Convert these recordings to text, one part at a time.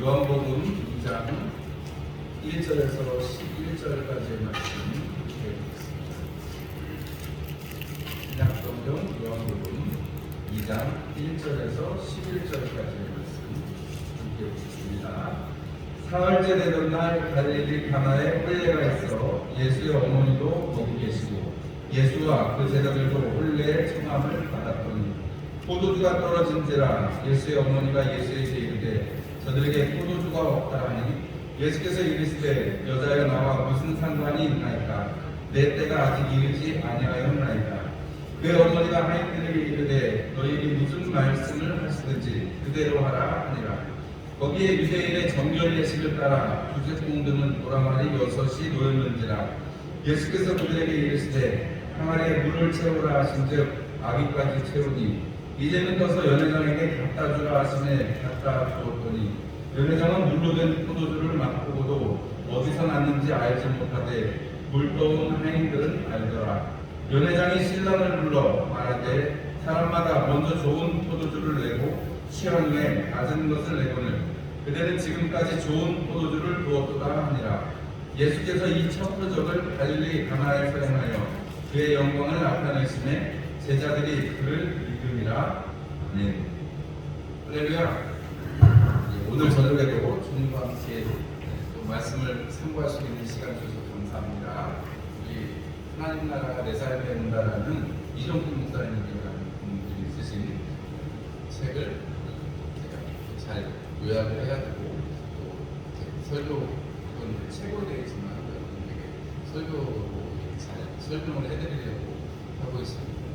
요한복음 2장 1절에서 11절까지의 말씀 읽겠습니다. 신약성경 요한복음 2장 1절에서 11절까지의 말씀 읽겠습니다. 사흘째 되던 날 갈릴리 가나에 혼례가 있어 예수의 어머니도 거기 계시고 예수와 그 제자들도 혼례의 청함을 받았더니 포도주가 떨어진지라 예수의 어머니가 예수에게 이르되 저들에게 포도주가 없다 하니 예수께서 이르시되 여자여 나와 무슨 상관이 있나이까? 내 때가 아직 이르지 아니하였나이다 그 어머니가 하인들에게 이르되 너희에게 무슨 말씀을 하시든지 그대로 하라 하니라. 거기에 유대인의 정결 예식을 따라 드는 도라마리 여섯이 놓였는지라. 예수께서 그들에게 이르시되 항아리에 물을 채우라 하신즉 아기까지 채우니 이제는 떠서 연회장에게 갖다 주라 하시네 갖다 주었더니 연회장은 물로 된 포도주를 맛보고도 어디서 났는지 알지 못하되 물떠온 하인들은 알더라. 연회장이 신랑을 불러 말하되 사람마다 먼저 좋은 포도주를 내고 취한 후에 낮은 것을 내거늘 그대는 지금까지 좋은 포도주를 부었도다 하니라. 예수께서 이 첫 표적을 갈릴리 가나에서 행하여 그의 영광을 나타내심에 제자들이 그를 믿음이라. 아멘 할렐루야 예, 오늘 저녁에도 주님과 함께 또 말씀을 참고할 수 있는 시간 주셔서 감사합니다. 우리 하나님 나라가 내 삶에 온다라는 이정훈 목사님이라는 분들이 쓰신 책을 잘 요약을 해야 되고 또 설교 되어 있지만 되게 설교로 잘 설명을 해드리려고 하고 있습니다.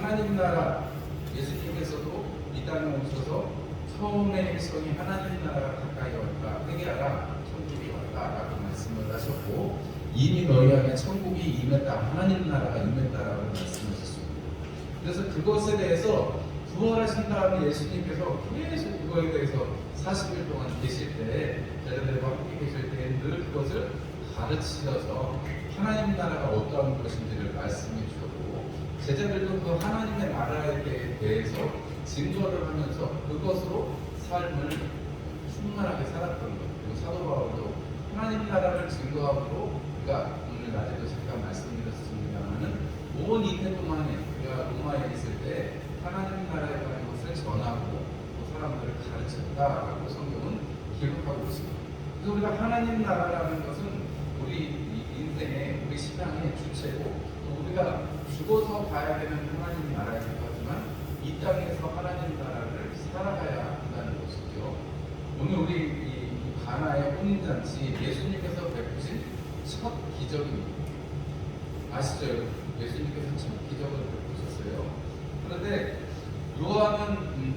하나님 나라 예수님께서도 이 땅에 오셔서 처음의 일성이 하나님 나라가 가까이 왔다 회개하라 천국이 왔다라고 말씀을 하셨고 이미 너희 안에 천국이 임했다 하나님 나라가 임했다라고 말씀하셨습니다. 그래서 그것에 대해서 부활하신 다음에 예수님께서 계속 그거에 대해서 40일 동안 계실 때 제자들과 함께 계실 때 늘 그것을 가르치셔서 하나님 나라가 어떠한 것인지를 말씀해 주셨고 제자들도 그 하나님의 나라에 대해서 증거를 하면서 그것으로 삶을 충만하게 살았던 것 그리고 사도 바울도 하나님 나라를 증거함으로 그가 오늘 낮에도 잠깐 말씀드렸습니다만은 온 이태 동안에 그가 로마에 있을 때 하나님 나라에 관한 것을 전하고 또 사람들을 가르쳤다라고 성경은 기록하고 있습니다. 그래서 우리가 하나님 나라라는 것은 우리 인생의 우리 신앙의 주체고 또 우리가 죽어서 가야 되는 하나님 나라이기도 하지만 이 땅에서 하나님 나라를 살아가야 한다는 것이죠. 오늘 우리 이 가나의 혼인잔치 예수님께서 베푸신 첫 기적입니다. 아시죠? 예수님께서 첫 기적을 베푸셨어요. 그런데 요한은 음,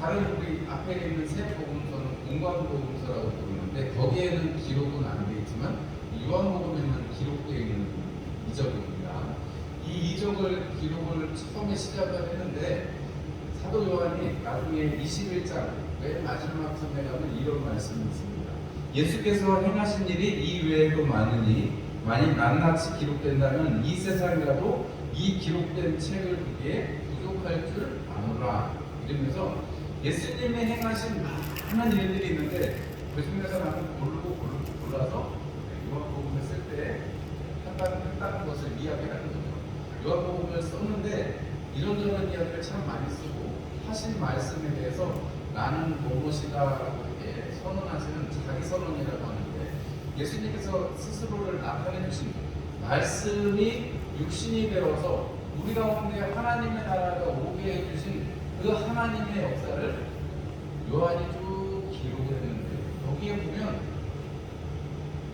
다른 우리 앞에 있는 세 복음서는 공관복음서라고 부르는데 거기에는 기록은 안 되어 있지만 요한복음에는 기록되어 있는. 이 이적을 기록을 처음에 시작을 했는데 사도 요한이 나중에 21장 맨 마지막 선에 가면 이런 말씀이 있습니다. 예수께서 행하신 일이 이 외에도 많으니 만일 낱낱이 기록된다면 이 세상이라도 이 기록된 책을 보기에 부족할 줄 아노라 이러면서 예수님의 행하신 많은 일들이 있는데 그 중에서 나는 고르고 골라서 요한복음을 쓸때 한다는 것을 이야기하는. 요한복음을 썼는데 이런저런 이야기를 참 많이 쓰고 하신 말씀에 대해서 나는 무엇이다라고 이렇게 선언하시는 자기 선언이라고 하는데 예수님께서 스스로를 나타내 주신 말씀이 육신이 되어서 우리 가운데 하나님의 나라가 오게 해주신 그 하나님의 역사를 요한이 쭉 기록을 했는데 여기에 보면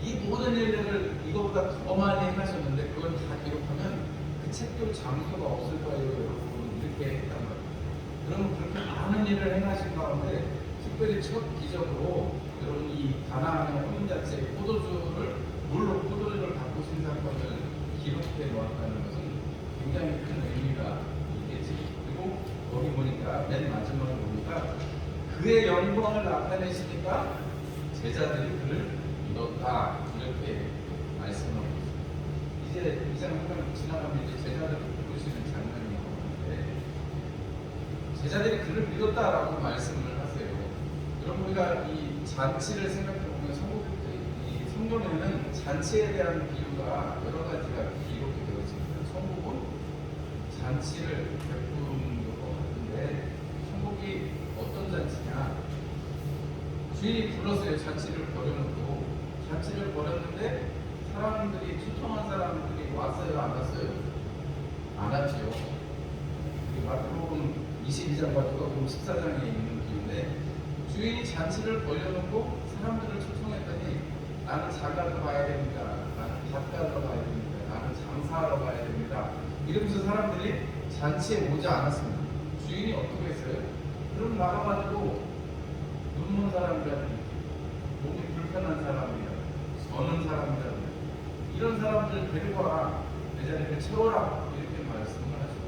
이 모든 일들을 이거보다 더 많이 행하셨는데 그걸 다 기록하면 그 책도 장소가 없을 거예요. 여러분 이렇게 했단 말이에요. 그러면 그렇게 많은 일을 행하신 가운데 특별히 첫 기적으로 여러분 이 가나안의 혼인잔치에 포도주를 물로 포도주를 바꾸신 사건을 기록해 놓았다는 것은 굉장히 큰 의미가 있겠지. 그리고 거기 보니까 맨 마지막에 보니까 그의 영광을 나타내시니까 제자들이 그를 믿었다. 이렇게 말씀하고. 이제 이장 한번 지나가면 이제 제자들을 부르시는 장면이 나오는데 제자들이 그를 믿었다라고 말씀을 하세요. 여러분 우리가 이 잔치를 생각해 보면 성국 이 성경에는 잔치에 대한 비유가 여러 가지가 기록이 되어 있습니다. 성국은 잔치를 베푸는 것 같은데 성국이 어떤 잔치냐? 주인이 불렀어요. 잔치를 벌여놓고 잔치를 벌였는데 사람들이 초청한 사람들이 왔어요, 안 왔어요? 안 왔지요. 이 마태복음 22장과 누가복음 14장에 있는 비유인데 주인이 잔치를 벌려놓고 사람들을 초청했더니 나는 장가를 가야 됩니다. 나는 밭가러 가야 됩니다. 나는 장사하러 가야 됩니다. 이러면서 사람들이 잔치에 오지 않았습니다. 주인이 어떻게 했어요? 그럼 나가가지고 눕는 사람이라든지 몸이 불편한 사람이라든지 서는 사람이라든지 이런 사람들 데리고와. 내 자리를 채워라. 이렇게 말씀을 하시고.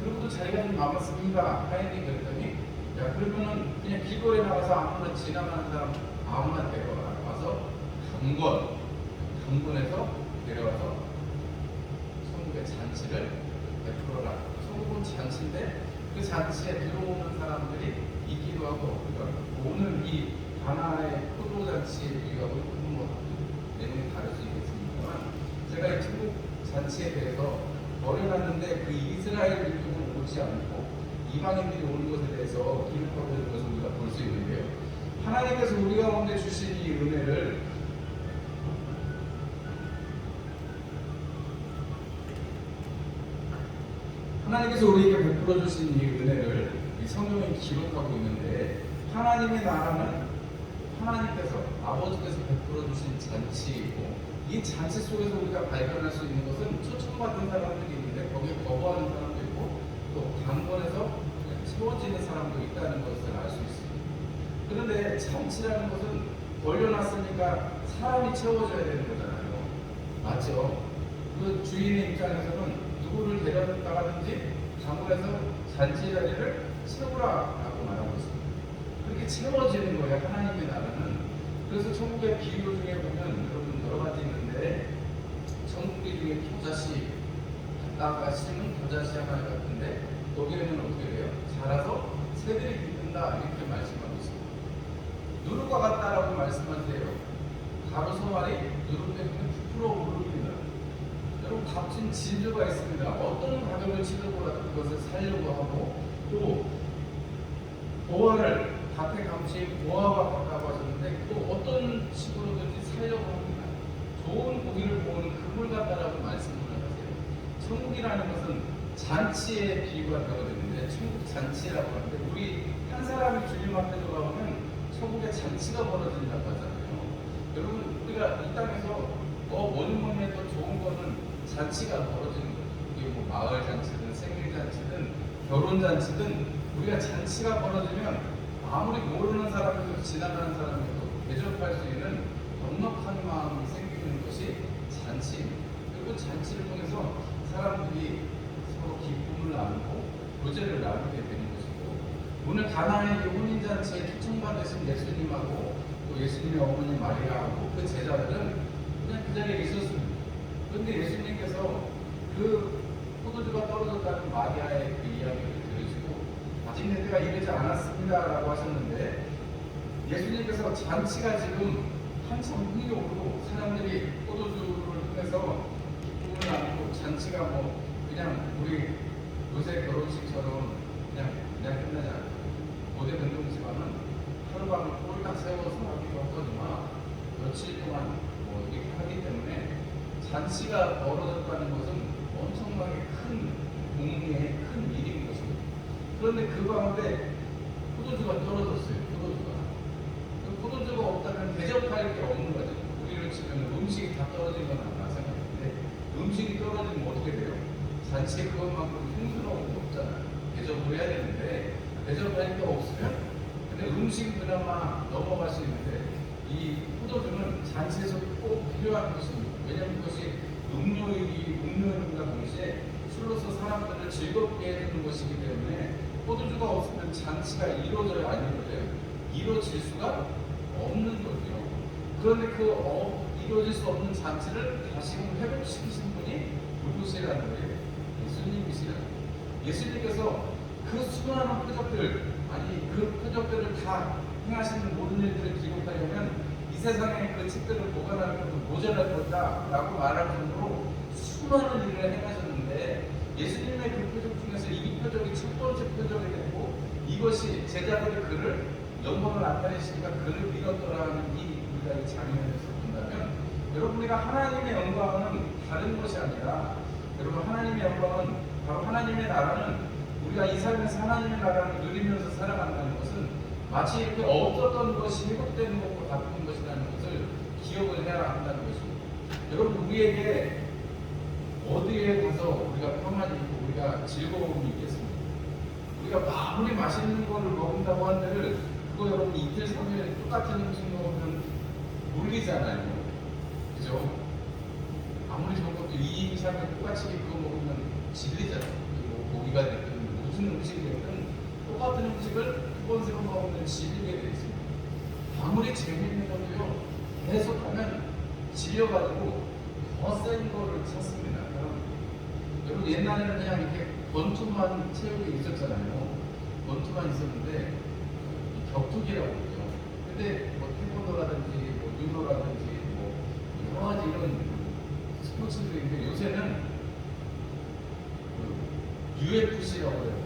그리고 또 자기가 좀 남았습니다. 하인이 그랬더니 야 그러면은 그냥 길거리에 나가서 아무나 지나가는 사람 아무나 데려와 와서 강권 강권에서 데려와서 성국의 잔치를 베풀어라. 성국은 잔치인데 그 잔치에 들어오는 사람들이 있기도 하고 그러니까 오늘 이 가나의 포도 잔치의 비유하고 조금 뭐 내용이 다를 수 있겠습니다만 제가 이 천국 잔치에 대해서 버려놨는데 그 이스라엘 민족은 오지 않고 이방인들이 오는 것에 대해서 기록하고 있는 것을 우리가 볼 수 있는데요. 하나님께서 우리 가운데 주신 이 은혜를 하나님께서 우리에게 베풀어 주신 이 은혜를 이 성경에 기록하고 있는데 하나님의 나라는 하나님께서 아버지께서 베풀어 주신 잔치이고 이 잔치 속에서 우리가 발견할 수 있는 것은 초청받은 사람들이 있는데 거기에 거부하는 사람도 있고 또 강권에서 채워지는 사람도 있다는 것을 알 수 있습니다. 그런데 잔치라는 것은 벌려놨으니까 사람이 채워져야 되는 거잖아요. 맞죠? 그 주인의 입장에서는 누구를 데려다가든지 장군에서 잔치 자리를 채우라라고 말하고 있습니다. 그렇게 채워지는 거예요. 하나님의 나라는. 그래서 천국의 비유 중에 보면 여러분 여러 가지 있는데 천국이 중에 겨자씨 갔다가 심은 겨자씨 하나 같은데 여기에는 어떻게 돼요? 자라서 새들이 깃든다 이렇게 말씀하고 있습니다. 누룩과 같다라고 말씀하세요. 가로소말이 누룩 때문에 부풀어 오릅니다. 여러분 값진 진주가 있습니다. 어떤 가격을 치르고라도 그것을 살려고 하고 또 보화를 밭에 감추인 보화와 같다고 하셨는데 또 어떤 식으로든지 살려고 합니다. 좋은 고기를 모으는 그물 같다라고 말씀을 하세요. 천국이라는 것은 잔치의 비유가 되어지는데 천국 잔치라고 하는데 우리 한 사람이 주님 앞에 들어가면 천국의 잔치가 벌어진다고 하잖아요. 여러분 우리가 이 땅에서 뭐 뭐니 뭐니 해도 좋은 거는 잔치가 벌어지는 거죠. 이게 뭐 마을 잔치든 생일 잔치든 결혼 잔치든 우리가 잔치가 벌어지면 아무리 모르는 사람이도 지나가는 사람이도 대접할 수 있는 넉넉한 마음이 생기 는 것이 잔치입니다. 그리고 잔치를 통해서 사람들이 서로 기쁨을 나누고 교제를 나누게 되는 것이고 오늘 가나의 이 혼인 잔치에 초청받으신 예수님하고 또 예수님의 어머니 마리아하고 그 제자들은 그냥 그 자리에 있었습니다. 그런데 예수님께서 그 포도주가 떨어졌다는 마리아의 그 이야기를 들으시고 아직 내 때가 이르지 않았습니다라고 하셨는데 예수님께서 잔치가 지금 흥미오고 사람들이 포도주를 통해서 기쁨을 나누고 잔치가 뭐 그냥 우리 요새 결혼식처럼 그냥 그냥 끝나지 않고 고대 변동지만은 하루밤을 꼴딱 세워서 하기도 하거니와 며칠 동안 뭐 이렇게 하기 때문에 잔치가 벌어졌다는 것은 엄청나게 큰 공의의 큰 일인 것입니다. 그런데 그 가운데 포도주가 떨어졌어요. 포도주가. 그 포도주가 없다면 대접할 게 없는 거죠. 우리를 치면 음식이 다 떨어진 건 아마 생각했는데 음식이 떨어지면 어떻게 돼요? 잔치에 그것만큼 흉스러운 게 없잖아요. 대접을 해야 되는데 대접할 게 없으면 근데 음식이 그나마 넘어갈 수 있는데 이 포도주는 잔치에서 꼭 필요한 것입니다. 왜냐하면 그것이 음료이기 음료인과 동시에 술로서 사람들을 즐겁게 해주는 것이기 때문에 포도주가 없으면 잔치가 이루어져야 안 이루어져요. 이루어질 수가 없는 거죠. 그런데 그 어, 이루어질 수 없는 잔치를 다시금 회복시키신 분이 누구시라는 거예요? 예수님이시라는 거예요. 예수님께서 그 수많은 표적들, 아니 그 표적들을 다 행하시는 모든 일들을 기록하려면 이 세상에 그 책들을 보관하는 것도 모자랄 거다라고 말할 정도로 수많은 일을 행하셨는데 예수님의 그 표적 중에서 이 표적이 첫 번째 표적이 되고 이것이 제자들이 그를 영광을 나타내시니까 그를 믿었더라는 이 우리가 이 장면에서 본다면 여러분 우리가 하나님의 영광은 다른 것이 아니라 여러분 하나님의 영광은 바로 하나님의 나라는 우리가 이 삶에서 하나님의 나라를 누리면서 살아간다는 것은 마치 이렇게 없었던 것이 회복되는 것과 같은 것이라는 것을 기억을 해야 한다는 것입니다. 여러분 우리에게 어디에 가서 우리가 평안이 있고 우리가 즐거움이 있겠습니까? 우리가 아무리 맛있는 거를 먹는다고 한들 그거 여러분 이틀 삼일 똑같은 음식 먹으면 물리잖아요. 그죠? 아무리 좋은 것도 2인 3일 똑같이 그거 먹으면 질리잖아요. 뭐 고기가 됐든 무슨 음식이 됐든 똑같은 음식을 두 번, 세 번 먹으면 질리게 돼 있습니다. 아무리 재미있는 것도요, 계속 하면 질려가지고 더 센 거를 찾습니다. 여러분, 옛날에는 그냥 이렇게 권투만 체육이 있었잖아요. 권투만 있었는데 이 격투기라고 그러죠. 근데 뭐 태권도라든지 뭐 유도라든지 뭐 여러 가지 이런 스포츠들이 있는데 요새는 그 UFC라고 해요.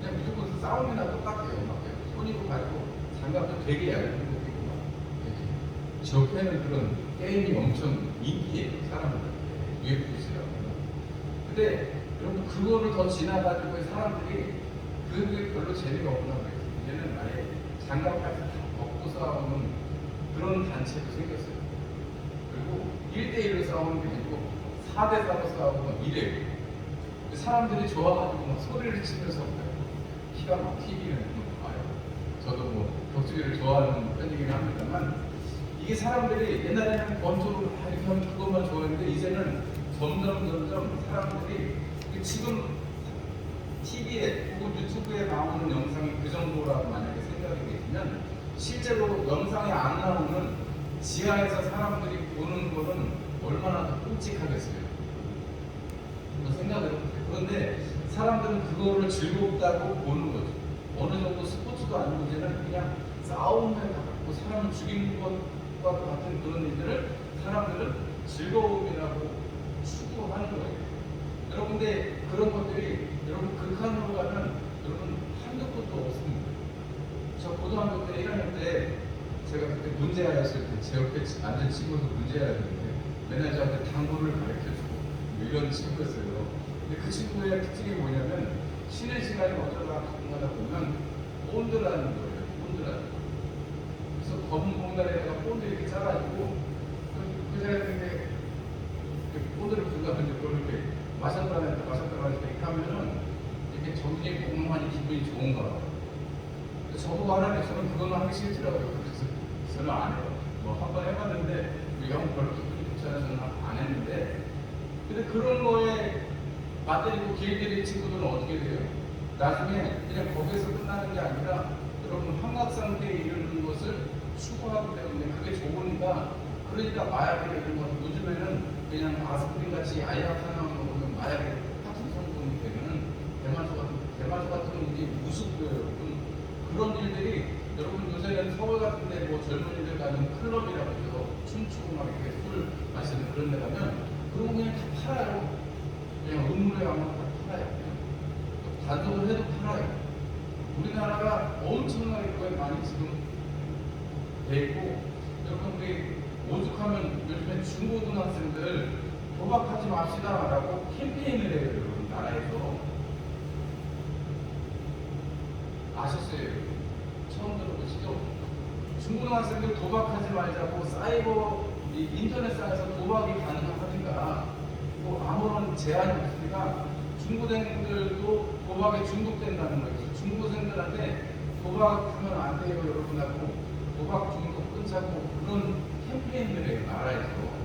그냥 무조건 싸움이나 똑같아요. 막 손이고 발고 장갑도 되게 얇은 거 끼고 막 접해는 그런 게임이 엄청 인기예요. 사람들한테 UFC라고. 근데 여러분 그거를 더 지나가지고 사람들이 그게 별로 재미가 없나 봐요. 이제는 아예 장갑까지 다 벗고 싸우는 그런 단체도 생겼어요. 그리고 1대1로 싸우는 게 아니고 4대4로 싸우고 막 이래요. 사람들이 좋아가지고 막 소리를 치면서. 기가 막 TV는 봐요. 저도 뭐 격투기를 좋아하는 편이긴 합니다만 이게 사람들이 옛날에는 권투를 다 이렇게 하면 그것만 좋아했는데 이제는 점점 점점 사람들이 그 지금 TV에 혹은 유튜브에 나오는 영상이 그 정도라고 만약에 생각이 되시면 실제로 영상에 안 나오는 지하에서 사람들이 보는 거는 얼마나 더 끔찍하겠어요. 생각을 해보세요. 그런데 사람들은 그거를 즐겁다고 보는 거죠. 어느 정도 스포츠도 아니고 이제는 그냥 싸움에 가깝고 사람을 죽이는 것과 같은 그런 일들을 사람들은 즐거움이라고 추구하는 거예요. 여러분, 근데 그런 것들이 여러분 극한으로 가면 여러분 한두 끝도 없습니다. 저 고등학교 때 1학년 때 제가 그때 문제아였을 때 제 옆에 앉은 친구도 문제아였는데 맨날 저한테 당구를 가르쳐주고 뭐 이런 친구였어요. 근데 그 친구의 특징이 뭐냐면 쉬는 시간에 어쩌다 가끔가다 보면 본드라는 거예요. 본드라는 거. 그래서 검은 봉다리에다가 본드 이렇게 짜가지고 그, 그 사람인데 본드를 이제 그걸 이렇게 마셨다가 마셨다가 이렇게 하면은 이렇게 정신이 몽롱하니 기분이 좋은가 봐요. 저보고 하라니 저는 그거는 하기 싫더라고요. 그래서 저는 안 해요. 뭐 한 번 해봤는데 영 별로 않아서 안 했는데 근데 그런 거에 맞들이고 길들인 친구들은 어떻게 돼요? 나중에 그냥 거기에서 끝나는 게 아니라 여러분 환각 상태에 이르는 것을 추구하기 때문에 그게 좋으니까 그러니까 마약이나 이런 거 요즘에는 그냥 아스피린 같이 아약 하나 먹으면 마약에 같은 성분이 되는 대마초 같은 대마초 같은 건 이제 무수고요 여러분 그런 일들이 여러분 요새는 서울 같은데 뭐 젊은이들 가는 클럽이라고 해서 춤추고 막 이렇게 술 마시는 그런 데 가면 그런 거 그냥 다 팔아요. 그냥 음물에 가면 다 팔아요. 단속을 해도 팔아요. 우리나라가 엄청나게 그거에 많이 지금 돼 있고 여러분 우리 오죽하면 요즘에 중고등학생들 도박하지 맙시다라고 캠페인을 해요 여러분 나라에서 아셨어요? 처음 들어보시죠? 중고등학생들 도박하지 말자고 사이버 이 인터넷상에서 도박이 가능하니까 뭐 아무런 제한이 없으니까 중고생들도 도박에 중독된다는 거예요. 중고생들한테 도박하면 안 돼요 여러분하고 도박 중독 끊자고 그런 캠페인을 해요 나라에서.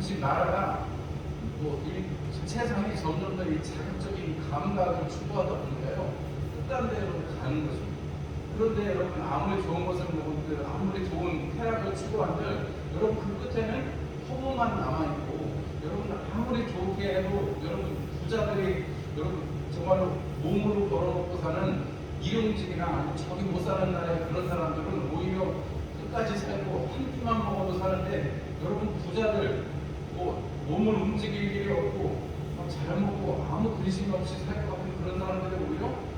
지금 나라가 뭐이 세상이 점점 더 이 자극적인 감각을 추구하다 보니까요 끝단 대로 가는 것입니다. 그런데 여러분 아무리 좋은 것을 먹은들 아무리 좋은 쾌락을 추구한들 여러분 그 끝에는 허무만 남아있고 여러분 아무리 좋게 해도 여러분 부자들이 여러분 정말로 몸으로 벌어먹고 사는 일용직이나 저기 못 사는 나라의 그런 사람들은 오히려 끝까지 살고 한 끼만 먹어도 사는데 여러분 부자들 뭐 몸을 움직일 일이 없고 막잘 먹고 아무 근심 없이 살 것 같은 그런 사람들이 오히려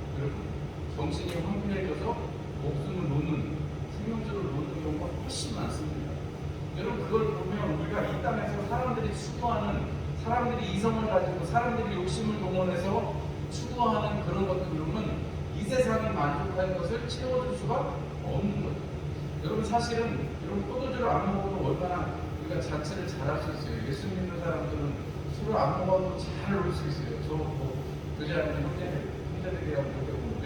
정신이 황폐해져서 목숨을 놓는 생명줄을 놓는 경우가 훨씬 많습니다. 여러분 그걸 보면 우리가 이 땅에서 사람들이 추구하는 사람들이 이성을 가지고 사람들이 욕심을 동원해서 추구하는 그런 것들로는 이 세상에 만족하는 것을 채워줄 수가 없는 거죠. 여러분 사실은 이런 포도주를 안 먹어도 얼마나 우리가 자체를 잘할 수 있어요. 예수 믿는 사람들은 술을 안 먹어도 잘놀수 있어요. 저 뭐 교제하는 형제 형제들이랑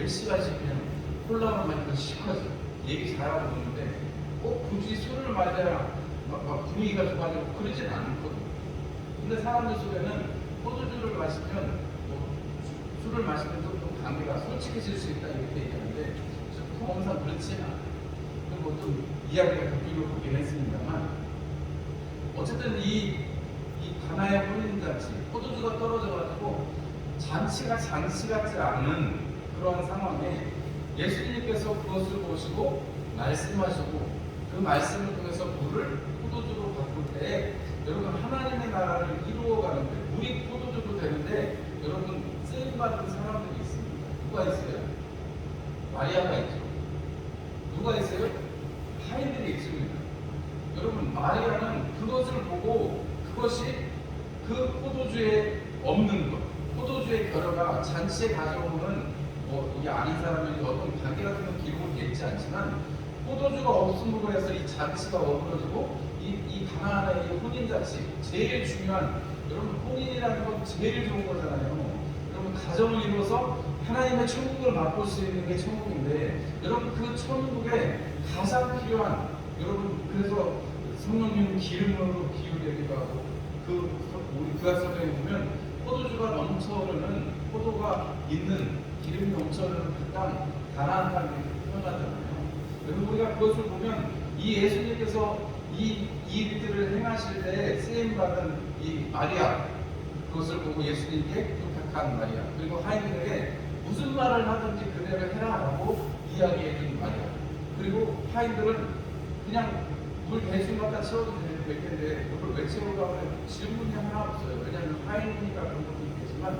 시간씩 그냥 콜라만 마시고 시커서 얘기 잘하고 노는데 꼭 굳이 술을 마셔야 막, 막 분위기가 좋아지고 그러진 않거든요. 근데 사람들 속에는 포도주를 마시면 뭐 수- 술을 마시면 좀 관계가 솔직해질 수 있다 이렇게 얘기하는데 저 경험상 그렇지 않아요. 뭐좀 이야기가 바뀌고 보긴 했습니다만 어쨌든 이, 이 가나의 혼인잔치 포도주가 떨어져가지고 잔치가 잔치 같지 않은 그러한 상황에 예수님께서 그것을 보시고 말씀하시고 그 말씀을 통해서 물을 포도주로 바꿀 때 여러분 하나님의 나라를 이루어가는 데 물이 포도주로 되는데 여러분 쓰임 받은 사람들이 있습니다. 누가 있어요? 마리아가 있죠. 누가 있어요? 하인들이 있습니다. 여러분 마리아는 그것을 보고 그것이 그 포도주에 없는 것, 포도주의 결여가 잔치에 가져오는 뭐 이게 아닌 사람에게 어떤 관계 같은 건 되어 있지 않지만 포도주가 없음으로 해서 이 잔치가 어그러지고 이, 이 가나안의 이 혼인 잔치 제일 중요한 여러분 혼인이라는 건 제일 좋은 거잖아요. 여러분 가정을 이루어서 하나님의 천국을 맛볼 수 있는 게 천국인데 여러분 그 천국에 가장 필요한 여러분 그래서 성령님 기름으로 기울이기도 하고 그 우리 구약성경에 보면 포도주가 넘쳐흐르는 포도가 있는 기름이 넘쳐흐르는 그땅 가나안 땅이 표현하잖아요. 여러분 우리가 그것을 보면 이 예수님께서 이, 이 일들을 행하실 때 쓰임 받은 이 마리아 그것을 보고 예수님께 부탁한 마리아 그리고 하인들에게 무슨 말을 하든지 그대로 해라라고 이야기해 준 마리아. 그리고 하인들은 그냥 물 대충 갖다 채워도 될 텐데 그걸 왜 채우려고 하면 질문이 하나 없어요. 왜냐하면 하인이니까 그런 것도 있겠지만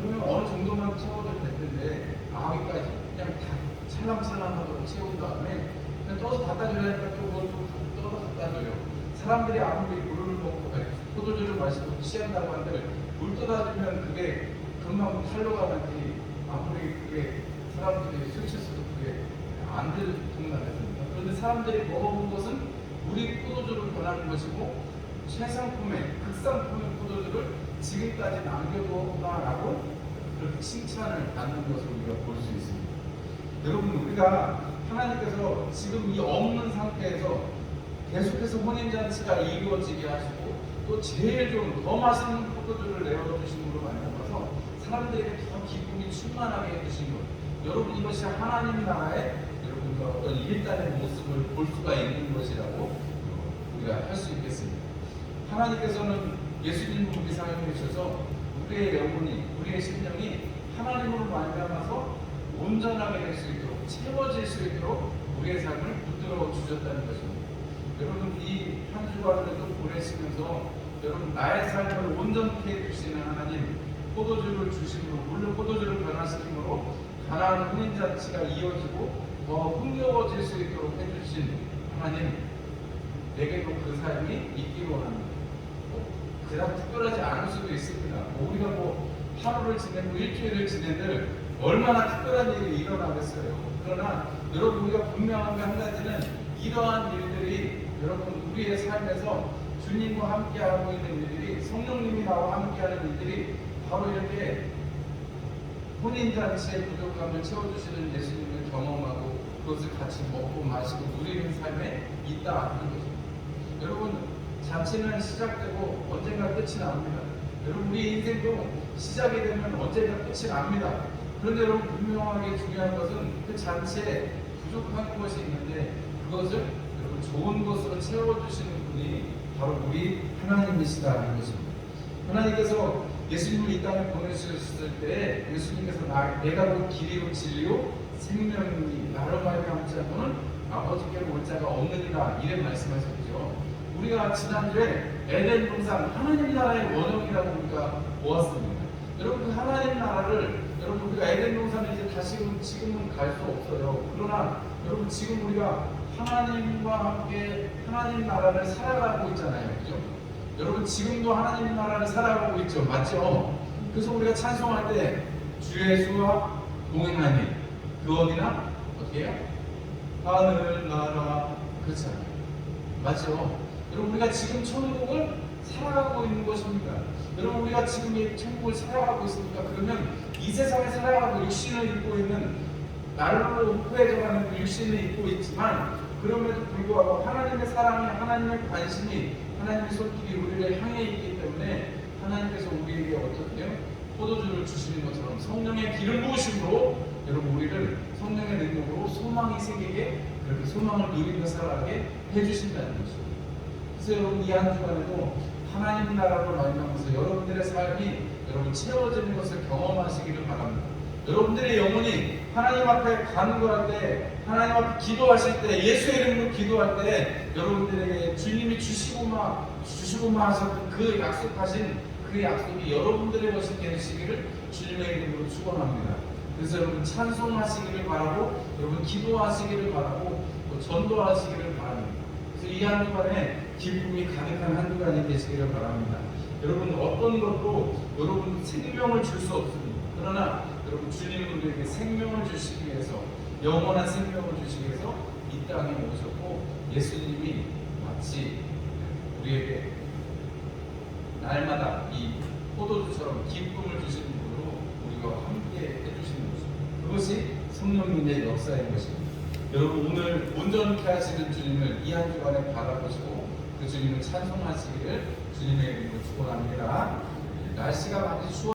그러면 어느 정도만 채워도 될 텐데 아기까지 그냥 다 찰랑찰랑하도록 채운 다음에 그냥 떠서 갖다 주려니까 또 그걸 또 떠서 갖다 줘요. 사람들이 아무리 물을 먹고 포도주를 마시고 취한다고 한들 물 떠다 주면 그게 금방 탈로 가는지 아무리 그게 사람들이 술 취해서도 그게 안 될 동남아입니다. 그런데 사람들이 먹어본 것은 우리 포도주를 권하는 것이고 최상품의 극상품의 포도주를 지금까지 남겨두었구나라고 그렇게 칭찬을 받는 것을 우리가 볼 수 있습니다. 여러분 우리가 하나님께서 지금 이 없는 상태에서 계속해서 혼인잔치가 이루어지게 하시고 또 제일 좋은 더 맛있는 포도주를 내어 주심으로 말미암아서 사람들에게 더 기쁨이 충만하게 해주신 것 여러분 이것이 하나님 나라의 여러분과 어떤 일단의 모습을 볼 수가 있는 것이라고 우리가 할 수 있겠습니다. 하나님께서는 예수님을 우리 사용해 주셔서 우리의 영혼이 우리의 심령이 하나님으로 말미암아서 온전하게 될 수 있도록 채워질 수 있도록 우리의 삶을 붙들어 주셨다는 것입니다. 여러분 이 한 주간을 또 보내시면서 여러분 나의 삶을 온전케 해주시는 하나님 포도주를 주심으로 물론 포도주를 변화시킴으로 가나안 혼인잔치가 이어지고 더 흥겨워질 수 있도록 해주신 하나님 내게도 그 삶이 있기로 합니다. 뭐, 그닥 특별하지 않을 수도 있습니다. 뭐 우리가 뭐 하루를 지내고 일주일을 지내들 얼마나 특별한 일이 일어나겠어요. 그러나 여러분 우리가 분명한 게 한 가지는 이러한 일들이 여러분 우리의 삶에서 주님과 함께 하고 있는 일들이 성령님이 나와 함께 하는 일들이 바로 이렇게 혼인잔치의 부족함을 채워주시는 예수님을 경험하고 그것을 같이 먹고 마시고 누리는 삶에 있다 하는 것입니다. 여러분 잔치는 시작되고 언젠가 끝이 납니다. 여러분 우리 인생도 시작이 되면 언젠가 끝이 납니다. 그런데 여러분 분명하게 중요한 것은 그 잔치에 부족한 것이 있는데 그것을 여러분 좋은 것으로 채워주시는 분이 바로 우리 하나님이시다는 것입니다. 하나님께서 예수님을 이 땅에 보내셨을 때 예수님께서 나, 내가 곧 길이요 진리요 생명이 나로 말미암지 않고는 아버지께로 올 자가 없느니라 이래 말씀하셨죠. 우리가 지난주에 에덴 동산 하나님 나라의 원형이라고 우리가 보았습니다. 여러분 그 하나님 나라를 여러분 우리가 에덴 동산을 이제 다시금 지금은 갈 수 없어요. 그러나 여러분 지금 우리가 하나님과 함께 하나님 나라를 살아가고 있잖아요. 그죠? 여러분 지금도 하나님 나라를 살아가고 있죠. 맞죠? 그래서 우리가 찬송할 때주 예수와 동행하니 그 어디나 어떻게 해요? 하늘 나라 그렇잖아요. 맞죠? 여러분 우리가 지금 천국을 살아가고 있는 것입니다. 여러분 우리가 지금 이 천국을 살아가고 있으니까 그러면 이 세상에 살아가고 육신을 입고 있는 날로 후회져가는 그 육신을 입고 있지만 그럼에도 불구하고 하나님의 사랑이 하나님의 관심이 하나님의 손길이 우리를 향해 있기 때문에 하나님께서 우리에게 어떻게요? 포도주를 주시는 것처럼 성령의 기름 부으심으로 여러분 우리를 성령의 능력으로 소망이 생기게 그렇게 소망을 누리며 살아가게 해주신다는 것이죠. 그래서 여러분 이 한 주간에도 하나님 나라로 말미암아서 여러분들의 삶이 여러분 채워지는 것을 경험하시기를 바랍니다. 여러분들의 영혼이 하나님 앞에 간구할 때, 하나님 앞에 기도하실 때, 예수의 이름으로 기도할 때, 여러분들에게 주님이 주시고마 주시고마 하셨던 그 약속하신 그 약속이 여러분들의 것이 되시기를 주님의 이름으로 축원합니다. 그래서 여러분 찬송하시기를 바라고, 여러분 기도하시기를 바라고, 또 전도하시기를 바랍니다. 그래서 이 한 주간에 기쁨이 가득한 한 주간이 되시기를 바랍니다. 여러분 어떤 것도 여러분 생명을 줄 수 없습니다. 그러나 여러분 주님은 우리에게 생명을 주시기 위해서 영원한 생명을 주시기 위해서 이 땅에 오셨고 예수님이 마치 우리에게 날마다 이 포도주처럼 기쁨을 주시는 분으로 우리와 함께 해주시는 것입니다. 그것이 성령님의 역사인 것입니다. 여러분 오늘 온전케 하시는 주님을 이 한 주간에 바라보시고 그 주님을 찬송하시기를 주님의 이름으로 축원합니다. 날씨가 많이 추워.